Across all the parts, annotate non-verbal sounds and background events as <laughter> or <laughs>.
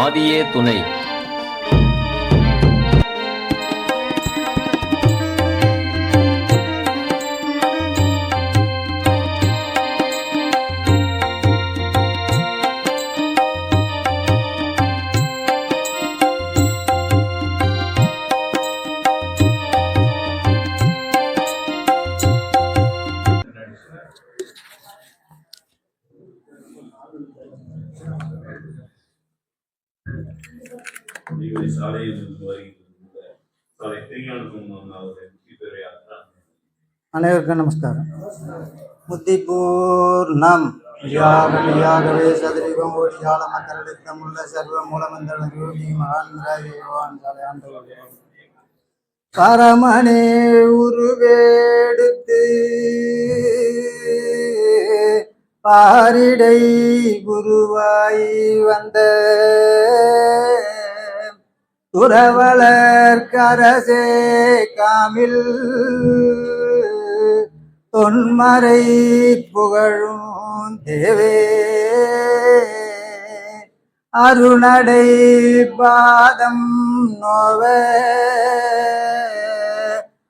ஆதியே துணை. அனைவருக்கும் நமஸ்காரம். புத்திபூர்ணம் யாகவே சதுரிகம் ஓடியால மக்களிடத்தமுள்ள சர்வ மூலமந்திர ரூபி மகான் ஆண்டவர் பரமனே உருவேடுத்து பாரிடை குருவாய் வந்த துறவளர் கரசே காமில் தொன்மறை புகழும் தேவே. அருணடை பாதம் நோவ.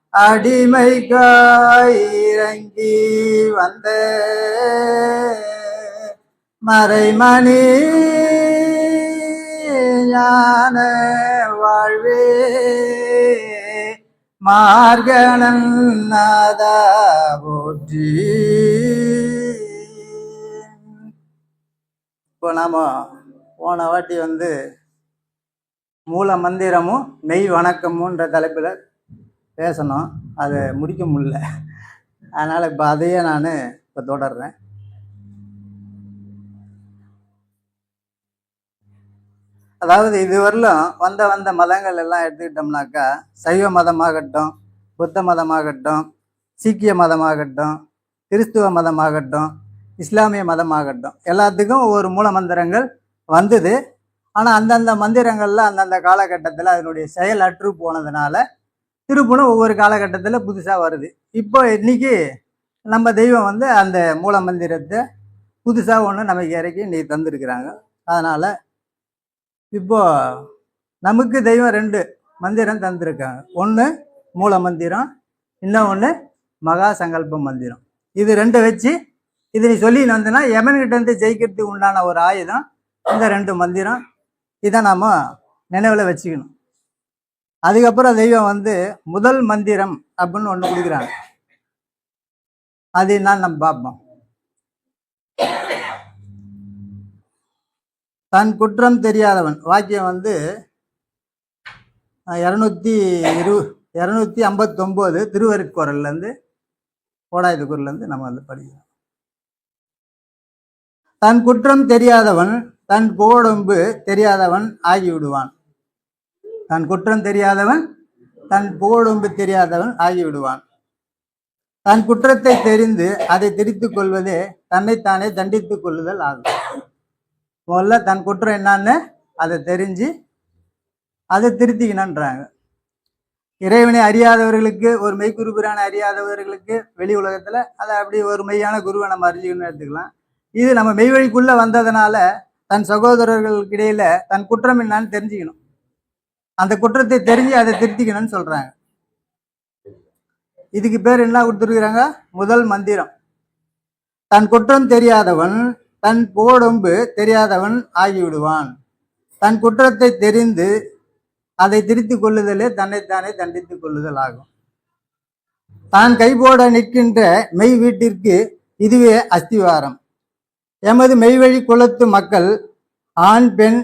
அடிமை காயிறங்கி வந்த. மறைமணி ஞான வாழ்வே. மார்கணன் நாதா போற்றி. இப்போ நாம் போன வாட்டி வந்து மூல மந்திரமும் மெய் வணக்கமுன்ற தலைப்பில் பேசணும். அதை முடிக்க முடியல. அதனால் இப்போ அதையே நான் இப்போ தொடர்றேன். அதாவது இதுவரையிலும் வந்த வந்த மதங்கள் எல்லாம் எடுத்துக்கிட்டோம்னாக்கா சைவ மதமாகட்டும் புத்த மதமாகட்டும் சீக்கிய மதமாகட்டும் கிறிஸ்துவ மதமாகட்டும் இஸ்லாமிய மதமாகட்டும் எல்லாத்துக்கும் ஒவ்வொரு மூல மந்திரங்கள் வந்தது. ஆனால் அந்தந்த மந்திரங்களில் அந்தந்த காலகட்டத்தில் அதனுடைய செயல் அற்று போனதுனால திருப்பணும் ஒவ்வொரு காலகட்டத்தில் புதுசாக வருது. இப்போ இன்னைக்கு நம்ம தெய்வம் வந்து அந்த மூல மந்திரத்தை புதுசாக ஒன்று நமக்கு இறக்கி இன்னைக்கு தந்திருக்கிறாங்க. அதனால் இப்போ நமக்கு தெய்வம் ரெண்டு மந்திரம் தந்திருக்காங்க. ஒன்று மூல மந்திரம் இன்னும் ஒன்று மகா சங்கல்ப மந்திரம். இது ரெண்டு வச்சு இது நீ சொல்லி வந்தனா யமன்கிட்ட இருந்து ஜெயிக்கிறதுக்கு உண்டான ஒரு ஆயுதம் இந்த ரெண்டு மந்திரம். இதை நாம் நினைவில் வச்சுக்கணும். அதுக்கப்புறம் தெய்வம் வந்து முதல் மந்திரம் அப்படின்னு ஒன்று கொடுக்குறாங்க. அது என்னன்னு நம்ம பார்ப்போம். தன் குற்றம் தெரியாதவன். வாக்கியம் வந்து இரநூத்தி இரு இரநூத்தி ஐம்பத்தொம்போது திருவருக்குறள்லேருந்து கோடாயுத குரல்லேருந்து நம்ம வந்து படிக்கிறோம். தன் குற்றம் தெரியாதவன் தன் புகழொம்பு தெரியாதவன் ஆகிவிடுவான். தன் குற்றம் தெரியாதவன் தன் புகழொம்பு தெரியாதவன் ஆகிவிடுவான். தன் குற்றத்தை தெரிந்து அதை திரித்துக் கொள்வதே தன்னைத்தானே தண்டித்துக் கொள்ளுதல் ஆகும். முதல்ல தன் குற்றம் என்னான்னு அதை தெரிஞ்சு அதை திருத்திக்கணுன்றாங்க இறைவனை அறியாதவர்களுக்கு ஒரு மெய்க்குருபிரான அறியாதவர்களுக்கு வெளி உலகத்தில் அதை அப்படி ஒரு மெய்யான குருவை நம்ம அறிஞ்சுக்கணும்னு எடுத்துக்கலாம். இது நம்ம மெய்வழிக்குள்ளே வந்ததுனால தன் சகோதரர்களுக்கு இடையில தன் குற்றம் என்னன்னு தெரிஞ்சுக்கணும். அந்த குற்றத்தை தெரிஞ்சு அதை திருத்திக்கணும்னு சொல்கிறாங்க இதுக்கு பேர் என்ன கொடுத்துருக்குறாங்க? முதல் மந்திரம். தன் குற்றம் தெரியாதவன் தன் புகழொம்பு தெரியாதவன் ஆகிவிடுவான். தன் குற்றத்தை தெரிந்து அதை திருத்தி கொள்ளுதலே தன்னைத்தானே தண்டித்துக் கொள்ளுதல் ஆகும். தான் கைபோட நிற்கின்ற மெய் வீட்டிற்கு இதுவே அஸ்திவாரம். எமது மெய்வழி குலத்து மக்கள் ஆண் பெண்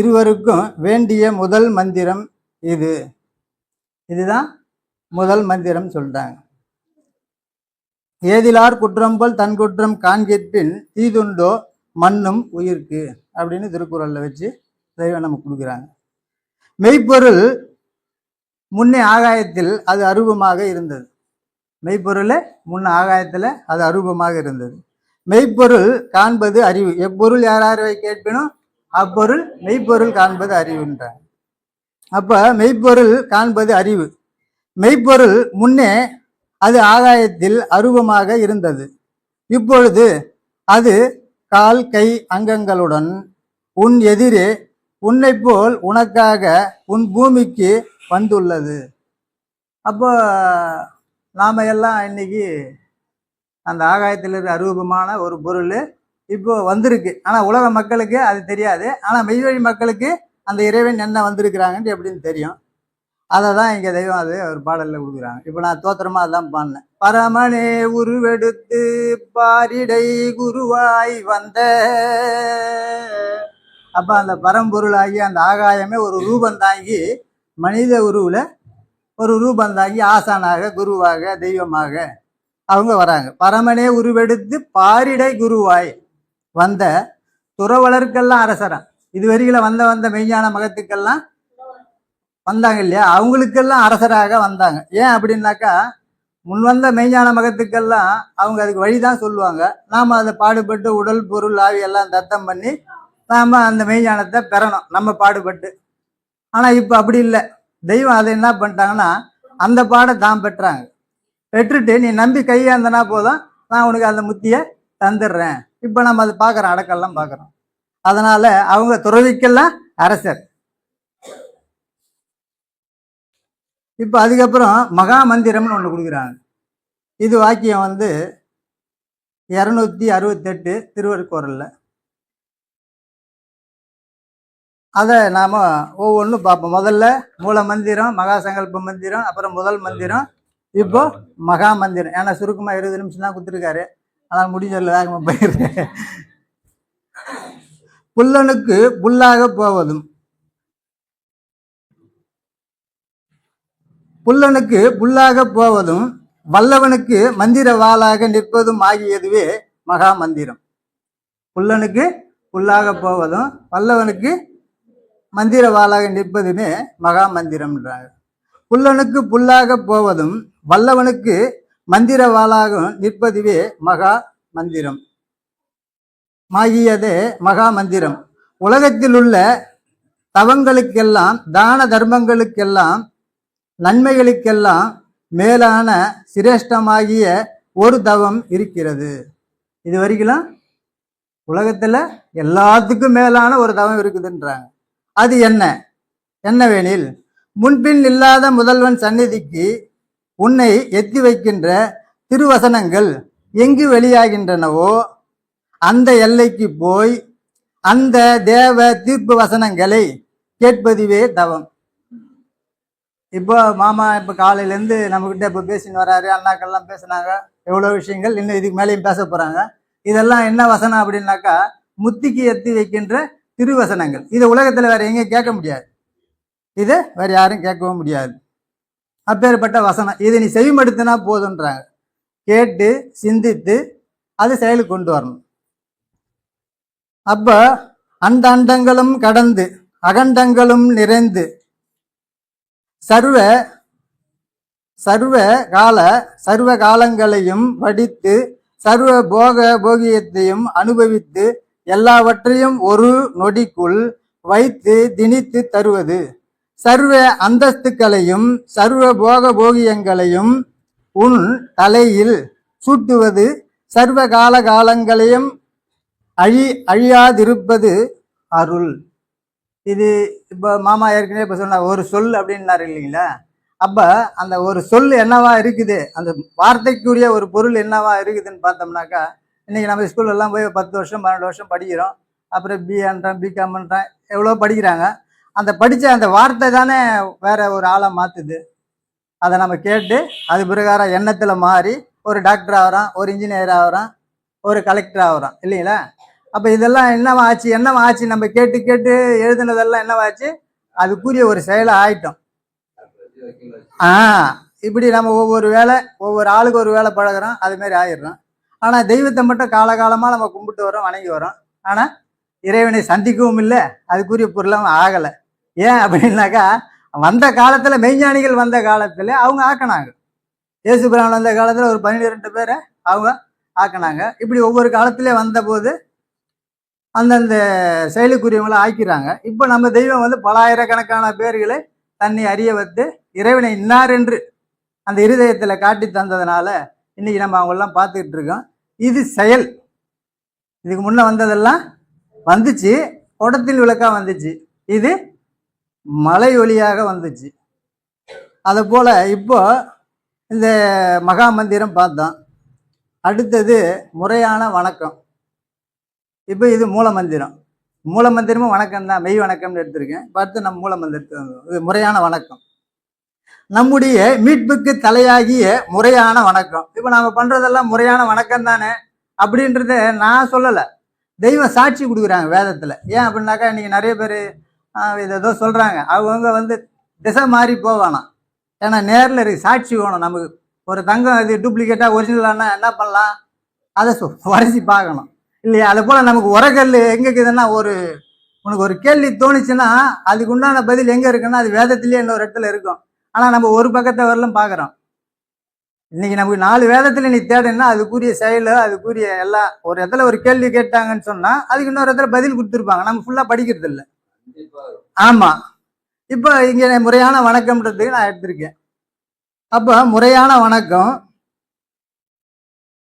இருவருக்கும் வேண்டிய முதல் மந்திரம் இது. இதுதான் முதல் மந்திரம் சொல்றாங்க. ஏதிலார் குற்றம் போல் தன் குற்றம் காண்கிற்பின் தீதுண்டோ மண்ணும் உயிர்க்கு அப்படின்னு திருக்குறளில் வச்சு தெய்வம் நமக்கு கொடுக்குறாங்க. மெய்ப்பொருள் முன்னே ஆகாயத்தில் அது அரூபமாக இருந்தது. மெய்ப்பொருள் முன்ன ஆகாயத்தில் அது அரூபமாக இருந்தது. மெய்ப்பொருள் காண்பது அறிவு. எப்பொருள் யார் யாரை கேட்பினோ அப்பொருள் மெய்ப்பொருள் காண்பது அறிவுன்றாங்க அப்போ மெய்ப்பொருள் காண்பது அறிவு. மெய்ப்பொருள் முன்னே அது ஆகாயத்தில் அரூபமாக இருந்தது. இப்பொழுது அது கால் கை அங்கங்களுடன் உன் எதிரே உன்னை போல் உனக்காக உன் பூமிக்கு வந்துள்ளது. அப்போ நாம எல்லாம் இன்னைக்கு அந்த ஆகாயத்தில் இருக்கிற அரூபமான ஒரு பொருள் இப்போ வந்திருக்கு. ஆனால் உலக மக்களுக்கு அது தெரியாது. ஆனால் மெய்வழி மக்களுக்கு அந்த இறைவன் என்ன வந்திருக்கிறாங்கன்ட்டு எப்படின்னு தெரியும். அதை தான் இங்கே தெய்வம் அது ஒரு பாடலில் கொடுக்குறாங்க. இப்போ நான் தோத்திரமா அதான் பாடினேன். பரமனே உருவெடுத்து பாரிடை குருவாய் வந்த. அப்போ அந்த பரம்பொருளாகி அந்த ஆகாயமே ஒரு ரூபம் தாங்கி மனித உருவில் ஒரு ரூபம் தாங்கி ஆசானாக குருவாக தெய்வமாக அவங்க வராங்க. பரமனே உருவெடுத்து பாரிடை குருவாய் வந்த துறவலருக்கெல்லாம் அரசரா. இது வரையில் வந்த வந்த மெய்ஞான மகத்துக்கெல்லாம் வந்தாங்க இல்லையா? அவங்களுக்கெல்லாம் அரசராக வந்தாங்க. ஏன் அப்படின்னாக்கா முன் வந்த மெய்ஞான மகத்துக்கெல்லாம் அவங்க அதுக்கு வழிதான் சொல்லுவாங்க. நாம் அதை பாடுபட்டு உடல் பொருள் ஆவி எல்லாம் தத்தம் பண்ணி நாம் அந்த மெய்ஞானத்தை பெறணும் நம்ம பாடுபட்டு. ஆனால் இப்போ அப்படி இல்லை. தெய்வம் அதை என்ன பண்ணிட்டாங்கன்னா அந்த பாடை தான் பெற்றாங்க. பெற்றுட்டு நீ நம்பி கையாந்தனா போதும் நான் உனக்கு அந்த முத்தியை தந்துடுறேன். இப்போ நம்ம அதை பார்க்குறோம் அடக்கெல்லாம் பார்க்குறோம். அதனால் அவங்க துறவிக்கெல்லாம் அரசர். இப்போ அதுக்கப்புறம் மகா மந்திரம்னு ஒன்று கொடுக்குறாங்க. இது வாக்கியம் வந்து இரநூத்தி அறுபத்தெட்டு திருவருக்குறளில் அதை நாம் ஒவ்வொன்றும் பார்ப்போம். முதல்ல மூல மந்திரம் மகா சங்கல்ப மந்திரம் அப்புறம் முதல் மந்திரம். இப்போ மகா மந்திரம் ஏன்னா சுருக்கமாக இருபது நிமிஷம் தான் கொடுத்துருக்காரு. ஆனால் முடிஞ்சல வேகமாக போயிடுறேன் புல்லனுக்கு புல்லாக போவதும் புல்லனுக்கு புல்லாக போவதும் வல்லவனுக்கு மந்திர வாளாக நிற்பதும் ஆகியதுவே மகா மந்திரம் புல்லனுக்கு புல்லாக போவதும் வல்லவனுக்கு மந்திர வாளாக நிற்பதுமே மகா மந்திரம்ன்றாங்க புல்லனுக்கு புல்லாக போவதும் வல்லவனுக்கு மந்திர வாளாக நிற்பதுவே மகா மந்திரம் மாகியதே மகா மந்திரம் உலகத்தில் உள்ள தவங்களுக்கெல்லாம் தான தர்மங்களுக்கெல்லாம் நன்மைகளுக்கெல்லாம் மேலான சிரேஷ்டமாகிய ஒரு தவம் இருக்கிறது. இது வரைக்கும் உலகத்தில் எல்லாத்துக்கும் மேலான ஒரு தவம் இருக்குதுன்றாங்க. அது என்ன? என்னவெனில் முன்பின் இல்லாத முதல்வன் சந்நிதிக்கு உன்னை எத்தி வைக்கின்ற திருவசனங்கள் எங்கு வெளியாகின்றனவோ அந்த எல்லைக்கு போய் அந்த தேவ தீர்ப்பு வசனங்களை கேட்பதுவே தவம். இப்போ மாமா இப்போ காலையிலேருந்து நம்மக்கிட்ட இப்போ பேசின்னு வராரு அண்ணாக்கள்லாம் பேசுனாங்க. எவ்வளோ விஷயங்கள் இன்னும் இதுக்கு மேலேயும் பேச போகிறாங்க இதெல்லாம் என்ன வசனம் அப்படின்னாக்கா முத்திக்கு எத்தி வைக்கின்ற திருவசனங்கள். இதை உலகத்தில் வேறு எங்கேயும் கேட்க முடியாது. இது வேறு யாரும் கேட்கவும் முடியாது. அப்பேற்பட்ட வசனம். இதை நீ செவிமடுத்தினா போதுன்றாங்க. கேட்டு சிந்தித்து அது செயலுக்கு கொண்டு வரணும். அப்போ அந்த அண்டங்களும் கடந்து அகண்டங்களும் நிறைந்து சர்வ சர்வ கால சர்வ காலங்களையும் வடித்து சர்வ போக போகியத்தையும் அனுபவித்து எல்லாவற்றையும் ஒரு நொடிக்குள் வைத்து திணித்து தருவது. சர்வ அந்தஸ்துக்களையும் சர்வ போக போகியங்களையும் உன் தலையில் சூட்டுவது சர்வ கால காலங்களையும் அழி அழியாதிருப்பது அருள். இது இப்போ மாமா ஏற்கனவே இப்போ சொன்ன ஒரு சொல் அப்படின்னாரு இல்லைங்களா? அப்போ அந்த ஒரு சொல் என்னவா இருக்குது? அந்த வார்த்தைக்குரிய ஒரு பொருள் என்னவா இருக்குதுன்னு பார்த்தோம்னாக்கா இன்றைக்கி நம்ம ஸ்கூல்லெல்லாம் போய் பத்து வருஷம் பன்னெண்டு வருஷம் படிக்கிறோம். அப்புறம் பிஏன்றான் பிகாம்ன்றான் எவ்வளோ படிக்கிறாங்க. அந்த படித்த அந்த வார்த்தை தானே வேற ஒரு ஆளை மாற்றுது அதை நம்ம கேட்டு அது பிரகாரம் எண்ணத்தில் மாறி ஒரு டாக்டர் ஆகிறான் ஒரு இன்ஜினியர் ஆகிறான் ஒரு கலெக்டர் ஆகிறான் இல்லைங்களா? அப்போ இதெல்லாம் என்னவாச்சு ஆச்சு ஆச்சு? நம்ம கேட்டு கேட்டு எழுதுனதெல்லாம் என்னவாச்சு அதுக்குரிய ஒரு செயலை ஆயிட்டோம். ஆ இப்படி நம்ம ஒவ்வொரு வேலை ஒவ்வொரு ஆளுக்கு ஒரு வேலை பழகுறோம் அது மாதிரி ஆயிடுறோம். ஆனால் தெய்வத்தை மட்டும் காலகாலமாக நம்ம கும்பிட்டு வரோம் வணங்கி வரோம். ஆனால் இறைவனை சந்திக்கவும் இல்லை அதுக்குரிய பொருளும் ஆகலை. ஏன் அப்படின்னாக்கா வந்த காலத்தில் மெய்ஞானிகள் வந்த காலத்தில் அவங்க ஆக்கினாங்க. இயேசு பிரான் வந்த காலத்தில் ஒரு பன்னிரெண்டு பேரை அவங்க ஆக்கினாங்க. இப்படி ஒவ்வொரு காலத்திலே வந்தபோது அந்தந்த செயலுக்குரியவங்களை ஆக்கிறாங்க இப்போ நம்ம தெய்வம் வந்து பல ஆயிரக்கணக்கான பேர்களை தன்னை அறிய வைத்து இறைவனை இன்னார் என்று அந்த இருதயத்தில் காட்டி தந்ததுனால இன்னைக்கு நம்ம அவங்களெல்லாம் பார்த்துக்கிட்டு இருக்கோம். இது செயல். இதுக்கு முன்ன வந்ததெல்லாம் வந்துச்சு. குடத்தில் விளக்கா வந்துச்சு. இது மலை ஒளியாக வந்துச்சு. அதை போல் இப்போ இந்த மகா மந்திரம் பார்த்தோம். அடுத்தது முறையான வணக்கம். இப்போ இது மூல மந்திரம் மூல மந்திரமும் வணக்கம் தான் மெய் வணக்கம்னு எடுத்திருக்கேன். பார்த்து நம்ம மூல மந்திரத்தை இது முறையான வணக்கம். நம்முடைய மீட்புக்கு தலையாகிய முறையான வணக்கம். இப்போ நாம் பண்ணுறதெல்லாம் முறையான வணக்கம் தானே? அப்படின்றத நான் சொல்லலை. தெய்வம் சாட்சி கொடுக்குறாங்க வேதத்தில். ஏன் அப்படின்னாக்கா இன்னைக்கு நிறைய பேர் இது ஏதோ சொல்கிறாங்க அவங்க வந்து திசை மாறி போவானா ஏன்னா நேரில் இருக்கு. சாட்சி வேணும் நமக்கு. ஒரு தங்கம் இது டூப்ளிகேட்டாக ஒரிஜினலானா என்ன பண்ணலாம்? அதை சொ- பார்க்கணும். இல்லையா அது போல் நமக்கு உரக்கல் எங்கே இருக்குதுன்னா ஒரு உனக்கு ஒரு கேள்வி தோணுச்சுன்னா அதுக்கு உண்டான பதில் எங்கே இருக்குன்னா அது வேதத்திலேயே இன்னொரு இடத்துல இருக்கும். ஆனால் நம்ம ஒரு பக்கத்தை வரலும் பார்க்குறோம் இன்னைக்கு நமக்கு நாலு வேதத்தில் நீ தேடுன்னா அதுக்குரிய செயலோ அதுக்குரிய எல்லாம் ஒரு இடத்துல ஒரு கேள்வி கேட்டாங்கன்னு சொன்னால் அதுக்கு இன்னொரு இடத்துல பதில் கொடுத்துருப்பாங்க. நம்ம ஃபுல்லாக படிக்கிறது இல்லை. ஆமாம் இப்போ இங்கே முறையான வணக்கம்ன்றதுக்கு நான் எடுத்திருக்கேன். அப்போ முறையான வணக்கம்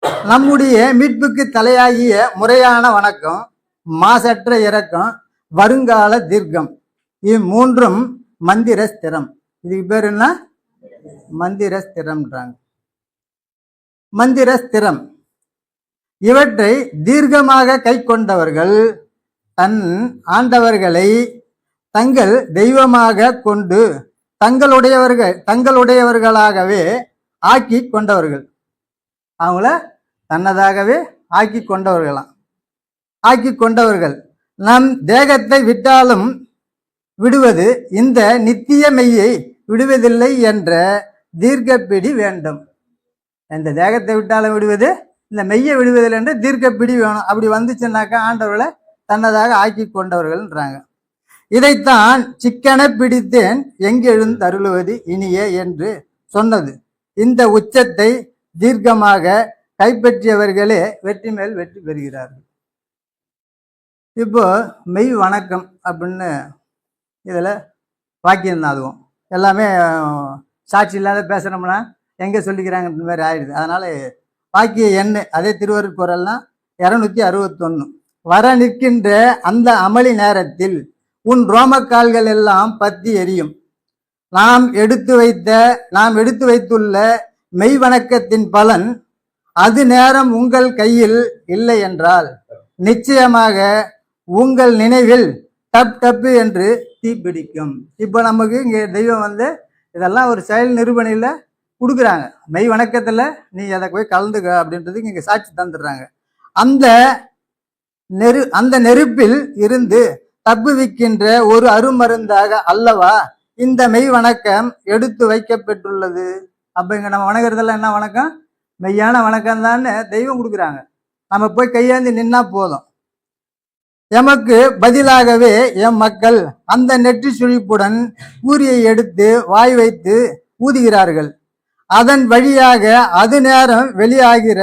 நம்முடைய மீட்புக்கு தலையாகிய முறையான வணக்கம் மாசற்ற இரக்கம் வருங்கால தீர்க்கம். இம்மூன்றும் மந்திர ஸ்திரம். இதுக்கு பேர் என்ன? மந்திர ஸ்திரம்ன்றாங்க. மந்திர ஸ்திரம். இவற்றை தீர்க்கமாக கை கொண்டவர்கள் தன் ஆண்டவர்களை தங்கள் தெய்வமாக கொண்டு தங்களுடையவர்கள் தங்களுடையவர்களாகவே ஆக்கி கொண்டவர்கள். அவங்கள தன்னதாகவே ஆக்கி கொண்டவர்களாம். ஆக்கி கொண்டவர்கள். நம் தேகத்தை விட்டாலும் விடுவது இந்த நித்திய மெய்யை விடுவதில்லை என்ற தீர்க்கப்பிடி வேண்டும். இந்த தேகத்தை விட்டாலும் விடுவது இந்த மெய்யை விடுவதில்லை என்று தீர்க்கப்பிடி வேணும். அப்படி வந்துச்சுன்னாக்கா ஆண்டவர்களை தன்னதாக ஆக்கி கொண்டவர்கள்ன்றாங்க. இதைத்தான் சிக்கன பிடித்தேன் எங்கெழுந்தருளுவது இனிய என்று சொன்னது. இந்த உச்சத்தை தீர்க்கமாக கைப்பற்றியவர்களே வெற்றி மேல் வெற்றி பெறுகிறார்கள். இப்போ மெய் வணக்கம் அப்படின்னு இதில் வாக்கியம் தான் அதுவும் எல்லாமே சாட்சி இல்லாத பேசுகிறோம்னா எங்கே சொல்லிக்கிறாங்கன்ற மாதிரி ஆயிடுது. அதனால் வாக்கிய எண்ணு அதே திருவருட்குறள்லாம் இரநூத்தி அறுபத்தொன்று வர நிற்கின்ற அந்த அமளி நேரத்தில் உன் ரோமக்கால்கள் எல்லாம் பத்தி எரியும். நாம் எடுத்து வைத்த நாம் எடுத்து வைத்துள்ள மெய் வணக்கத்தின் பலன் அது நேரம் உங்கள் கையில் இல்லை என்றால் நிச்சயமாக உங்கள் நினைவில் டப் டப்பு என்று தீப்பிடிக்கும். இப்போ நமக்கு இங்கே தெய்வம் வந்து இதெல்லாம் ஒரு செயல் நிரூபணையில் கொடுக்குறாங்க. மெய் வணக்கத்தில் நீ அதை போய் கலந்துக்க அப்படின்றதுக்கு இங்கே சாட்சி தந்துடுறாங்க. அந்த நெரு அந்த நெருப்பில் இருந்து தப்புவிக்கின்ற ஒரு அருமருந்தாக அல்லவா இந்த மெய் வணக்கம் எடுத்து வைக்கப்பட்டுள்ளது அப்போ இங்கே நம்ம வணங்குறதெல்லாம் என்ன வணக்கம்? மெய்யான வணக்கம் தெய்வம் கொடுக்குறாங்க. நம்ம போய் கையாந்து நின்னா போதும். எமக்கு பதிலாகவே எம் மக்கள் அந்த நெற்றி சுழிப்புடன் ஊரியை எடுத்து வாய் வைத்து ஊதுகிறார்கள். அதன் வழியாக அது நேரம் வெளியாகிற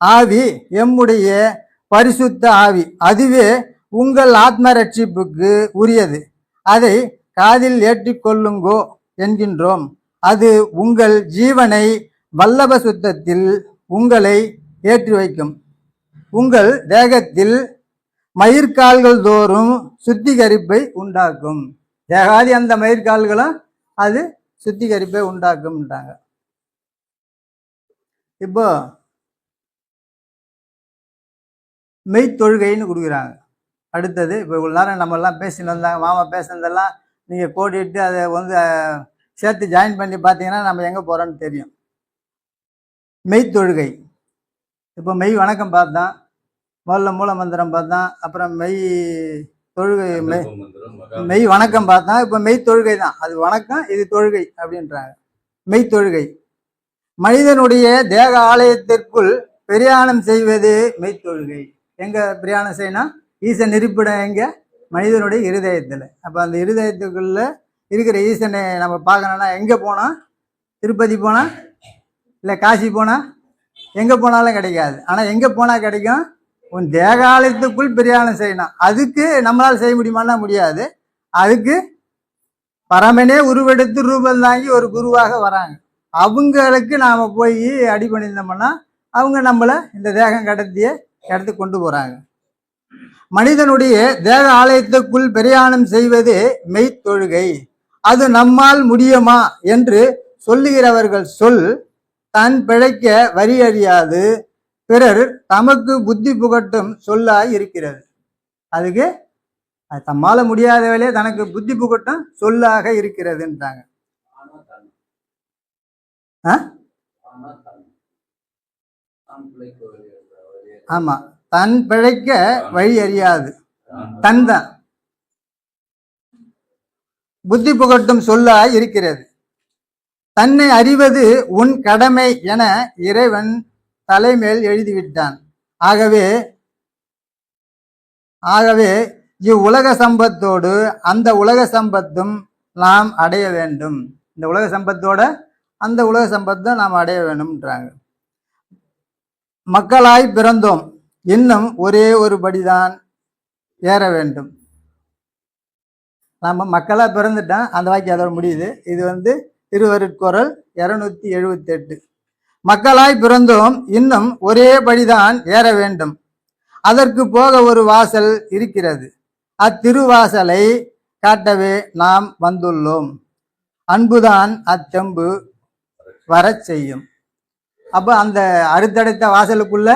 ஆவி எம்முடைய பரிசுத்த ஆவி. அதுவே உங்கள் ஆத்ம ரட்சிப்புக்கு உரியது. அதை காதில் ஏற்றிக்கொள்ளுங்கோ என்கின்றோம். அது உங்கள் ஜீவனை வல்லப சுத்தத்தில் உங்களை ஏற்றி வைக்கும். உங்கள் தேகத்தில் மயிர்கால்கள் தோறும் சுத்திகரிப்பை உண்டாக்கும். தேகாதி அந்த மயிர்கால்களும் அது சுத்திகரிப்பை உண்டாக்கும்ன்றாங்க. இப்போ மெய்த்தொழுகைன்னு கொடுக்குறாங்க. அடுத்தது இப்போ இவ்வளோ நேரம் நம்மெல்லாம் பேசினு பேசின்னு வந்தாங்க மாமா பேசுனதெல்லாம் நீங்கள் கோடிட்டு அதை வந்து சேர்த்து ஜாயின் பண்ணி பார்த்தீங்கன்னா நம்ம எங்கே போகிறோன்னு தெரியும். மெய்த்தொழுகை இப்போ மெய் வணக்கம் பார்த்தோம் முதல்ல மூல மந்திரம் பார்த்தோம் அப்புறம் மெய் தொழுகை மெய் மெய் வணக்கம் பார்த்தா இப்போ மெய் தொழுகை தான். அது வணக்கம் இது தொழுகை அப்படின்றாங்க. மெய் தொழுகை. மனிதனுடைய தேக ஆலயத்திற்குள் பிரயாணம் செய்வது மெய் தொழுகை. எங்க பிரயாணம் செய்யணும்? ஈசன் இருப்பிடம் எங்க? மனிதனுடைய இருதயத்தில். அப்போ அந்த இருதயத்துக்குள்ள இருக்கிற ஈசனை நம்ம பார்க்கணுன்னா எங்கே போனால் திருப்பதி போனால் இல்லை காசி போனால் எங்கே போனாலும் கிடைக்காது. ஆனால் எங்கே போனால் கிடைக்கும்? உன் தேகாலயத்துக்குள் பிரயாணம் செய்யணும். அதுக்கு நம்மளால் செய்ய முடியுமான்னா முடியாது. அதுக்கு பரமனே உருவெடுத்து ரூபம் தாங்கி ஒரு குருவாக வராங்க. அவங்களுக்கு நாம் போய் அடி அவங்க நம்மளை இந்த தேகம் கடத்திய இடத்துக்கு கொண்டு போகிறாங்க மனிதனுடைய தேக ஆலயத்துக்குள் பிரயாணம் செய்வது மெய்த்தொழுகை அது நம்மால் முடியுமா என்று சொல்லுகிறவர்கள் சொல் தன் பிழைக்க வரி அறியாது. பிறர் தமக்கு புத்தி புகட்டும் சொல்லாய் இருக்கிறது. அதுக்கு அது தம்மால முடியாத வேலையே தனக்கு புத்தி புகட்டும் சொல்லாக இருக்கிறதுன்றாங்க ஆமா. தன் பிழைக்க வழி அறியாது. தன் தான். புத்தி புகட்டும் சொல்லாய் இருக்கிறது. தன்னை அறிவது உன் கடமை என இறைவன் தலைமேல் எழுதிவிட்டான். ஆகவே ஆகவே இவ்வுலக சம்பத்தோடு அந்த உலக சம்பத்தும் நாம் அடைய வேண்டும். இந்த உலக சம்பத்தோட அந்த உலக சம்பத்தும் நாம் அடைய வேண்டும்ன்றாங்க. மக்களாய் பிறந்தோம். இன்னும் ஒரே ஒரு படிதான் ஏற வேண்டும். நம்ம மக்களாக பிறந்துட்டோம். அந்த வாக்கியம் அதோட முடியுது. இது வந்து திருவருட்குரல் இரநூத்தி எழுபத்தெட்டு மக்களாய் பிறந்தோம். இன்னும் ஒரே படிதான் ஏற வேண்டும். அதற்கு போக ஒரு வாசல் இருக்கிறது. அத்திருவாசலை காட்டவே நாம் வந்துள்ளோம். அன்புதான் அத்தெம்பு வரச் செய்யும். அப்போ அந்த அடுத்தடுத்த வாசலுக்குள்ள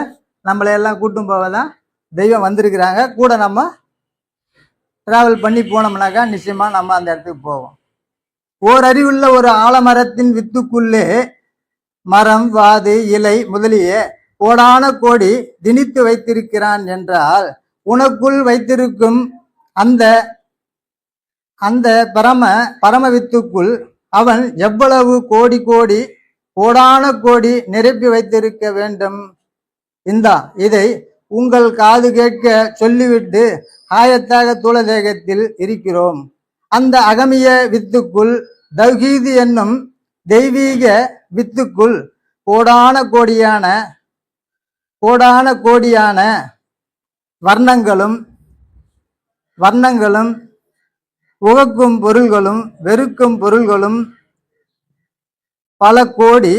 நம்மளையெல்லாம் கூட்டும் போவதான் தெய்வம் வந்திருக்கிறாங்க. கூட நம்ம டிராவல் பண்ணி போனோம்னாக்கா நிச்சயமா நம்ம அந்த இடத்துக்கு போவோம். ஓர் அறிவுள்ள ஒரு ஆலமரத்தின் வித்துக்குள்ளே மரம் வாது இலை முதலிய கோடான கோடி திணித்து வைத்திருக்கிறான் என்றால் உனக்குள் வைத்திருக்கும் அந்த அந்த பரம பரம வித்துக்குள் அவன் எவ்வளவு கோடி கோடி கோடான கோடி நிரப்பி வைத்திருக்க வேண்டும்? இந்தா இதை உங்கள் காது கேட்க சொல்லிவிட்டு ஆயத்தாக தூளதேகத்தில் இருக்கிறோம். அந்த அகமிய வித்துக்குள் தௌஹீது என்னும் தெய்வீக வித்துக்குள் கோடான கோடியான கோடான கோடியான வர்ணங்களும் வர்ணங்களும் உகக்கும் பொருள்களும் வெறுக்கும் பொருள்களும் பல கோடி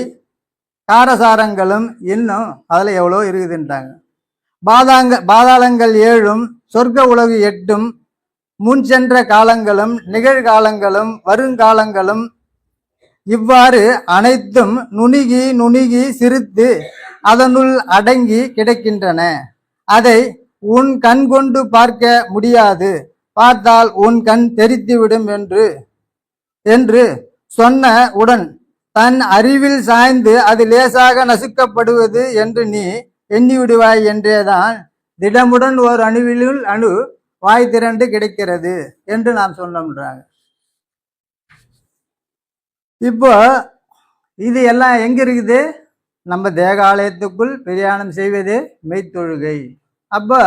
காரசாரங்களும் இன்னும் அதில் எவ்வளோ இருக்குதுன்றாங்க. பாதாங்க பாதாளங்கள் ஏழும் சொர்க்க உலகு எட்டும் முன் சென்ற காலங்களும் நிகழ்காலங்களும் வருங்காலங்களும் இவ்வாறு அனைத்தும் நுணுகி நுணுகி சிரித்து அதனுள் அடங்கி கிடக்கின்றன. அதை உன் கண் கொண்டு பார்க்க முடியாது. பார்த்தால் உன் கண் தெரித்துவிடும் என்று என்று சொன்ன உடன் தன் அறிவில் சாய்ந்து அது லேசாக நசுக்கப்படுவது என்று நீ எண்ணி விடுவாய் என்றேதான் திடமுடன் ஓர் அணுவிலுள் அணு வாய் திரண்டு கிடைக்கிறது என்று நாம் சொன்னோம்ன்றாங்க இப்போ இது எல்லாம் எங்க இருக்குது நம்ம தேகாலயத்துக்குள் பிரயாணம் செய்வது மெய்த்தொழுகை. அப்போ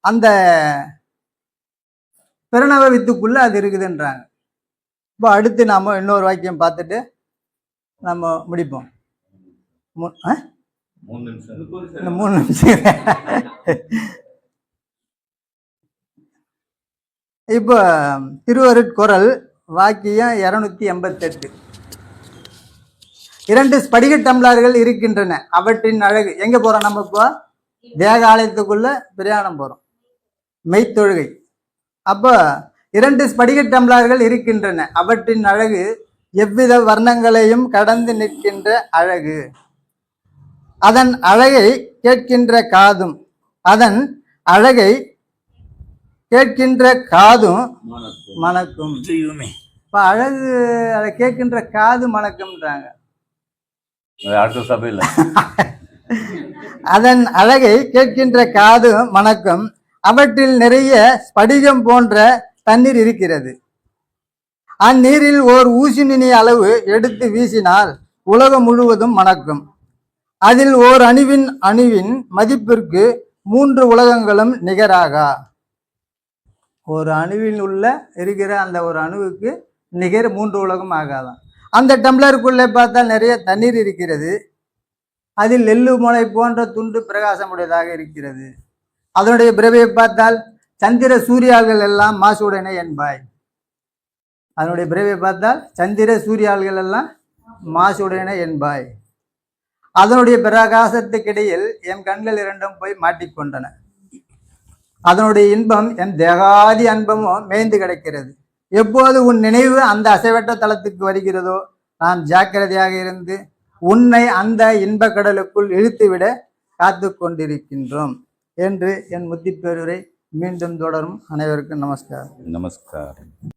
அந்த பிரணவ வித்துக்குள்ள அது இருக்குதுன்றாங்க. இப்போ அடுத்து நாம இன்னொரு வாக்கியம் பார்த்துட்டு நம்ம முடிப்போம். மு- ஆ? மூணு நிமிஷம். இந்த மூணு நிமிஷம். இப்போ திருவருட்குரல் வாக்கியம் இருநூத்தி எண்பத்தெட்டு. இரண்டு ஸ்படிக டம்ளர்கள் இருக்கின்றன. அவற்றின் அழகு. எங்க போறோம் நம்ம இப்போ? தேக ஆலயத்துக்குள்ள பிரயாணம் போறோம். மெய்த்தொழுகை. அப்போ இரண்டு ஸ்படிக டம்ளர்கள் இருக்கின்றன. அவற்றின் அழகு எவ்வித வர்ணங்களையும் கடந்து நிற்கின்ற அழகு. அதன் அழகை கேட்கின்ற காதும் அதன் அழகை கேட்கின்ற காதும். மணக்கும். இப்ப அழகு அதை கேட்கின்ற காது மணக்கும்ன்றாங்க. அடுத்த சபையில். <laughs> அதன் அழகை கேட்கின்ற காது மணக்கும் அவற்றில் நிறைய ஸ்படிகம் போன்ற தண்ணீர் இருக்கிறது. அந்நீரில் ஓர் ஊசினினி அளவு எடுத்து வீசினால் உலகம் முழுவதும் மணக்கும். அதில் ஓர் அணுவின் அணுவின் மதிப்பிற்கு மூன்று உலகங்களும் நிகராகா. ஒரு அணுவில் உள்ள இருக்கிற அந்த ஒரு அணுவுக்கு நிகர் மூன்று உலகம் ஆகாதான். அந்த டம்ளருக்குள்ளே பார்த்தால் நிறைய தண்ணீர் இருக்கிறது. அதில் நெல்லு முளை போன்ற துண்டு பிரகாசமுடையதாக இருக்கிறது. அதனுடைய பிறவையை பார்த்தால் சந்திர சூரியாள்கள் எல்லாம் மாசுடனே என்பாய். அதனுடைய பிறவையை பார்த்தால் சந்திர சூரியாள்கள் எல்லாம் மாசுடனே என்பாய். அதனுடைய பிரகாசத்துக்கிடையில் என் கண்கள் இரண்டும் போய் மாட்டிக்கொண்டன. அதனுடைய இன்பம் என் தேகாதி அன்பமும் மேய்ந்து கிடக்கிறது. எப்போது உன் நினைவு அந்த அசைவற்ற தளத்துக்கு வருகிறதோ நாம் ஜாக்கிரதையாக இருந்து உன்னை அந்த இன்ப கடலுக்குள் இழுத்துவிட காத்து கொண்டிருக்கின்றோம் என்று என் முத்திப்பேருரை மீண்டும் தொடரும் அனைவருக்கும் நமஸ்காரம். நமஸ்காரம்.